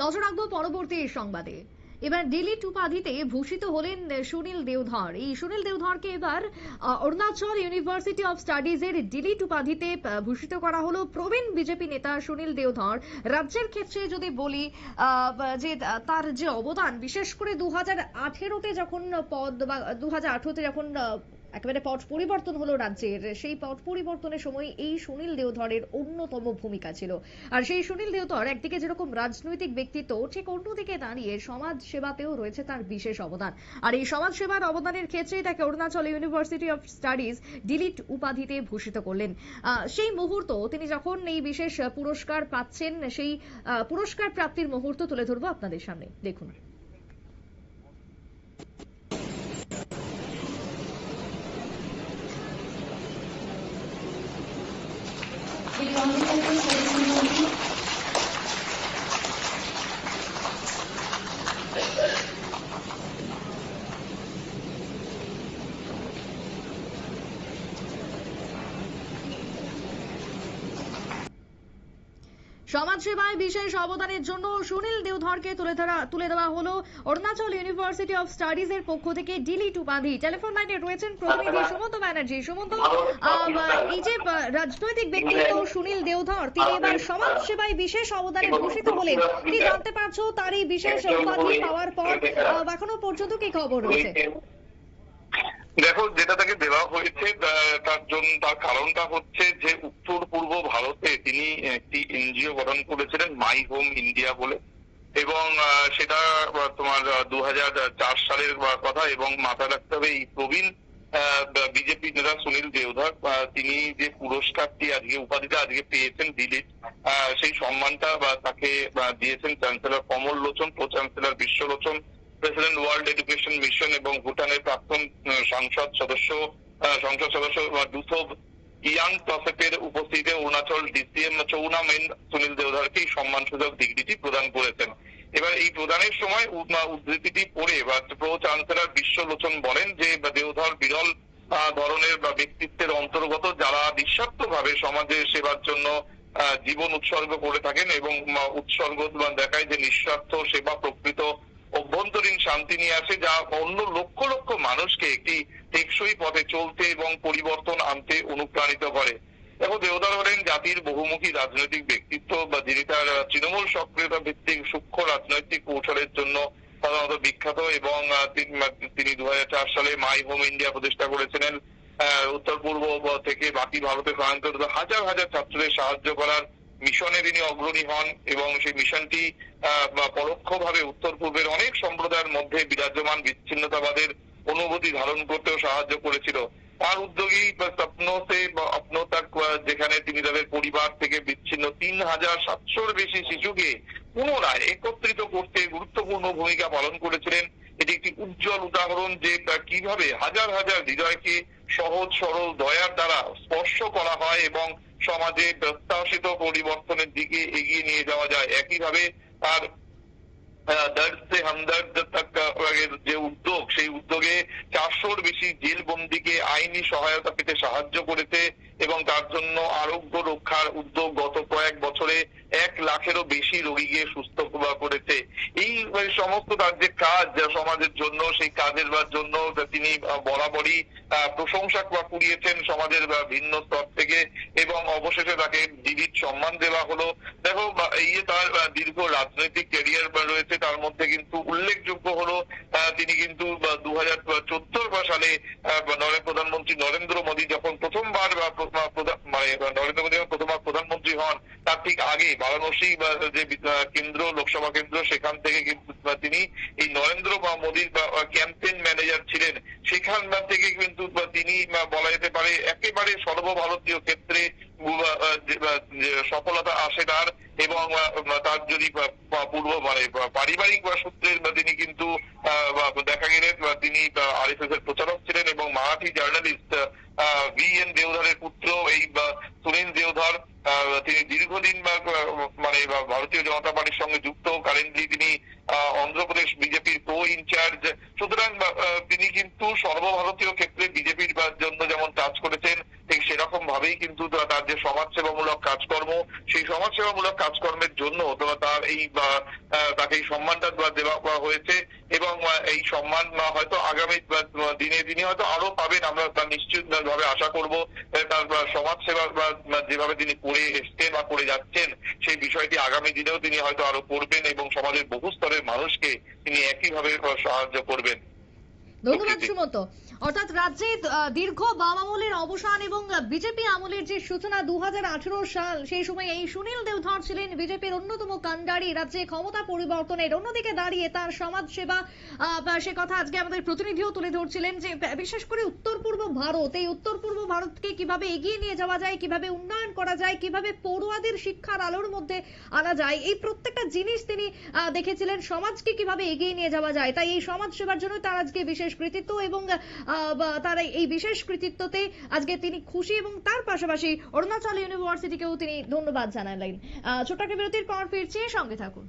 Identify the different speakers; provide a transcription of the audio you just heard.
Speaker 1: নজর রাখব পরবর্তী সংবাদে। এবার ডিলিট উপাধিতে ভূষিত হলেন সুনীল দেওধর। এই সুনীল দেওধরকে এবার অরুণাচল ইউনিভার্সিটি অফ স্টাডিজের ডিলিট উপাধিতে ভূষিত করা হলো প্রবীণ বিজেপি নেতা সুনীল দেওধর। রাজ্যের ক্ষেত্রে যদি বলি যে তার যে অবদান, বিশেষ করে দু হাজার আঠেরোতে যখন পদ বা দু হাজার আঠেরোতে যখন একেবারে পট পরিবর্তন হলো রাজ্যের। সেই পট পরিবর্তনের সময় এই সুনীল দেওধরের অন্যতম ভূমিকা ছিল। আর সেই সুনীল দেওধর একদিকে যেরকম রাজনৈতিক ব্যক্তিত্ব, ঠিক অন্যদিকে দাঁড়িয়ে সমাজ সেবাতেও রয়েছে তার বিশেষ অবদান। আর এই সমাজ সেবার অবদানের ক্ষেত্রেই তাকে Arunachal university of studies D Litt উপাধিতে ভূষিত করলেন। সেই মুহূর্ত তিনি যখন এই বিশেষ পুরস্কার পাচ্ছেন, সেই পুরস্কার প্রাপ্তির মুহূর্ত তুলে ধরবো আপনাদের সামনে। দেখুন।
Speaker 2: les Ceremony
Speaker 1: সমাজসেবায় বিশেষ অবদানের জন্য সুনীল দেওধরকে তুলে ধরা তুলে দেওয়া হলো অরুণাচল ইউনিভার্সিটি অফ স্টাডিজ এর পক্ষ থেকে ডিলিট উপাধি টেলিফোন লাইনে রয়েছেন প্রতিনিধি সুমন্ত ব্যানার্জি। সুমন্ত এই যে রাজনৈতিক ব্যক্তিত্ব সুনীল দেওধর তিনি এবার সমাজ সেবায় বিশেষ অবদানে ভূষিত হলেন কি জানতে পারছ তার এই বিশেষ উপাধি পাওয়ার পর এখনও পর্যন্ত কি খবর রয়েছে?
Speaker 3: দেখো, যেটা তাকে দেওয়া হয়েছে তার জন্য, তার কারণটা হচ্ছে যে উত্তর পূর্ব ভারতে তিনি একটি এনজিও গঠন করেছিলেন, মাই হোম ইন্ডিয়া বলে। এবং সেটা তোমার দু চার সালের কথা এবং মাথায় রাখতে হবে, এই প্রবীণ বিজেপি নেতা সুনীল দেওধর তিনি যে পুরস্কারটি আজকে উপাধিটা আজকে পেয়েছেন দিলীপ সেই সম্মানটা তাকে দিয়েছেন chancellor Kamal Lochan pro chancellor Biswalochan president world education mission এবং ভুটানের প্রাক্তন সংসদ সদস্য সংসদ সদস্য দুথব ইয়াং তসেপের উপস্থিতিতে অরুণাচল ডিসিএম চৌনা মেন সুনীল দেওধরকে এই সম্মানসূচক ডিগ্রিটি প্রদান করেছেন। এবার এই প্রদানের সময় উদ্ধৃতিটি পড়ে বা প্রো চ্যান্সেলর বিশ্বলোচন বলেন যে দেওধর বিরল ধরনের বা ব্যক্তিত্বের অন্তর্গত যারা নিঃস্বার্থভাবে সমাজের সেবার জন্য জীবন উৎসর্গ করে থাকেন এবং উৎসর্গ দেখায় যে নিঃস্বার্থ সেবা প্রকৃত অভ্যন্তরীণ শান্তি নিয়ে আসে, যা অন্য লক্ষ লক্ষ মানুষকে একটি টেকসই পথে চলতে এবং পরিবর্তন আনতে অনুপ্রাণিত করে। দেখো দেওদার হলেন জাতির বহুমুখী রাজনৈতিক ব্যক্তিত্ব বা যিনি তার তৃণমূল সক্রিয়তা ভিত্তিক সূক্ষ্ম রাজনৈতিক কৌশলের জন্য সাধারণত বিখ্যাত এবং তিনি- দু হাজার চার সালে মাই হোম ইন্ডিয়া প্রতিষ্ঠা করেছিলেন। উত্তর পূর্ব থেকে বাকি ভারতে স্থানান্তরিত হাজার হাজার ছাত্রদের সাহায্য করার মিশনে তিনি অগ্রণী হন এবং সেই মিশনটি পরোক্ষভাবে উত্তর পূর্বের অনেক সম্প্রদায়ের মধ্যে বিরাজমান বিচ্ছিন্নতাবাদের অনুভূতি ধারণ করতেও সাহায্য করেছিল। তার উদ্যোগী, বা স্বপ্ন সে অপ্ন তক যেখানে তিনি তাদের পরিবার থেকে বিচ্ছিন্ন তিন হাজার সাতশোর বেশি শিশুকে পুনরায় একত্রিত করতে গুরুত্বপূর্ণ ভূমিকা পালন করেছিলেন। এটি একটি উজ্জ্বল উদাহরণ যে কীভাবে হাজার হাজার হৃদয়কে সহজ, সরল দয়ার দ্বারা স্পর্শ করা হয় এবং সমাজে প্রত্যাশিত পরিবর্তনের দিকে এগিয়ে নিয়ে যাওয়া যায়। একইভাবে তার যে উদ্যোগ, সেই উদ্যোগে চারশোর বেশি জেল বন্দীকে আইনি সহায়তা পেতে সাহায্য করেছে এবং তার জন্য আরোগ্য রক্ষার উদ্যোগ গত কয়েক বছরে এক লাখেরও বেশি রোগীকে সুস্থ করেছে। এই সমস্ত তার যে কাজ, যা সমাজের জন্য, সেই কাজের জন্য তিনি বরাবরই প্রশংসা কুড়িয়েছেন সমাজের ভিন্ন স্তর থেকে এবং অবশেষে তাকে দিদির সম্মান দেওয়া হলো। দেখো এই যে তার দীর্ঘ রাজনৈতিক ক্যারিয়ার রয়েছে, তার মধ্যে কিন্তু উল্লেখযোগ্য হলো তিনি কিন্তু দু হাজার চোদ্দ সালে প্রধানমন্ত্রী নরেন্দ্র মোদী যখন প্রথমবার মানে নরেন্দ্র মোদী যখন প্রথমবার প্রধানমন্ত্রী হন তার ঠিক আগে বারাণসী যে কেন্দ্র, লোকসভা কেন্দ্র, সেখান থেকে কিন্তু তিনি এই নরেন্দ্র মোদীর ক্যাম্পেইন ম্যানেজার ছিলেন সেখান থেকে কিন্তু তিনি বলা যেতে পারে, একেবারে সর্বভারতীয় ক্ষেত্রে বা সফলতা আসে তার এবং তার যদি, বা- বা পূর্ব মানে পারিবারিক, বা সূত্রের, বা তিনি কিন্তু দেখা গেলে, বা তিনি আরএসএস এর প্রচারক ছিলেন এবং মারাঠি জার্নালিস্ট ভি এন দেওধারের পুত্র, এই, বা, সুনীল দেওধার তিনি বা মানে ভারতীয় জনতা পার্টির সঙ্গে যুক্ত কারেন্টলি তিনি অন্ধ্রপ্রদেশ বিজেপির কো ইনচার্জ সুতরাং তিনি কিন্তু সর্বভারতীয় ক্ষেত্রে বিজেপির জন্য যেমন কাজ করেছেন, ঠিক সেরকম ভাবেই কিন্তু তার যে সমাজসেবামূলক কাজকর্ম, সেই সমাজসেবামূলক কাজকর্মের জন্য তার এই তাকে এই সম্মানটা দেওয়া হয়েছে। এবং এই সম্মান হয়তো আগামী দিনে দিনে হয়তো আরও পাবেন। আমরা তার নিশ্চিত ভাবে আশা করব তার সমাজ সেবা যেভাবে তিনি করে এসছেন বা করে যাচ্ছেন সেই বিষয়টি আগামী দিনেও তিনি হয়তো আরও করবেন এবং সমাজের বহু স্তরের মানুষকে তিনি একইভাবে সাহায্য করবেন।
Speaker 1: ধন্যবাদ সুমন্ত। অর্থাৎ রাজ্যে দীর্ঘ বাম আমলের অবসান এবং বিজেপি আমলের যে সূচনা দু সাল, সেই সময় এই সুনীল দেওধর ছিলেন বিজেপির অন্যতম কাণ্ডারি। রাজ্যে ক্ষমতা পরিবর্তনের অন্যদিকে দাঁড়িয়ে তার সমাজ সেবা সে কথা আজকে আমাদের প্রতিনিধিও তুলে ধরছিলেন যে, বিশেষ করে উত্তর পূর্ব ভারত, এই উত্তর পূর্ব ভারতকে কীভাবে এগিয়ে নিয়ে যাওয়া যায়, কীভাবে উন্নয়ন করা যায়, কীভাবে পড়ুয়াদের শিক্ষার আলোর মধ্যে আনা যায়, এই প্রত্যেকটা জিনিস তিনি দেখেছিলেন সমাজকে কীভাবে এগিয়ে নিয়ে যাওয়া যায়। তাই এই সমাজ সেবার জন্য তার আজকে বিশেষ কৃতিত্ব এবং তার এই বিশেষ কৃতিত্বতে আজকে তিনি খুশি এবং তার পাশাপাশি অরুণাচল ইউনিভার্সিটিকেও তিনি ধন্যবাদ জানালেন। ছোট্ট একটা বিরতির পর ফিরছি, সঙ্গে থাকুন।